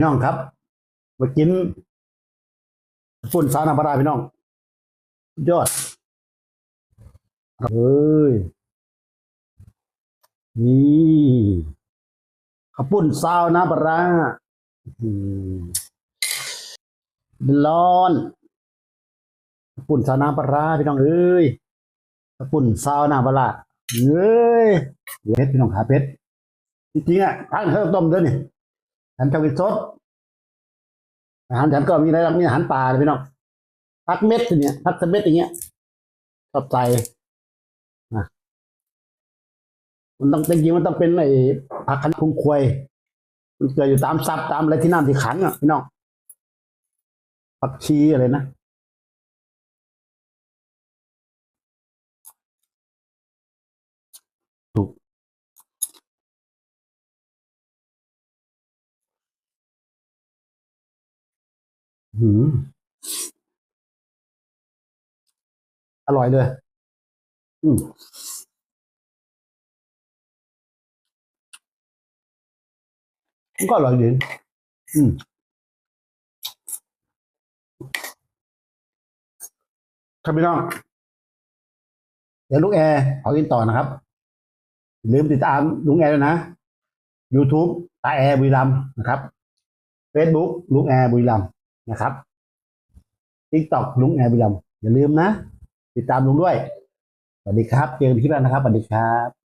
พี่น้องครับมากินฝุ่นซาวนาปลาร้าพี่น้อง ยอดเฮ้ยนี่ข้าวปุ้นซาวนาปลาร้อืมร้อนข้าวปุ้นซาวนาปลาร้าพี่น้องเอ้ยข้าวปุ้นซาวนาปลาร้าเอ้ยเพชรพี่น้องขาเพชรจริงๆอะทานข้าต้มเด้อนี่ ฉันชอบกินสดอาหารฉันก็มีอะไรบ้างมีอาหารป่าเลยพี่น้องพักเม็ดเงี้ยพักสเม็ดอย่างเงี้ยชอบใจนะมันต้องจริงๆมันต้องเป็นไอ้ผักคันคุงควยมันเกิดอยู่ตามซับตามอะไรที่น้ำที่ขังอะพี่น้องผักชีอะไรนะถูก หืมอร่อยเลย อืมมันก็อร่อยดีอืมครับพี่น้อง เดี๋ยวลุงแอร์ขอกินต่อนะครับ ลืมติดตามลุงแอร์ด้วยนะ YouTube ตาแอร์บุรีรัมนะครับ Facebook ลุงแอร์บุรีรัม นะครับ TikTok ลุงแอร์บิลัมอย่าลืมนะ ติดตามลุงด้วย สวัสดีครับ เจอกันที่บ้านนะครับ สวัสดีครับ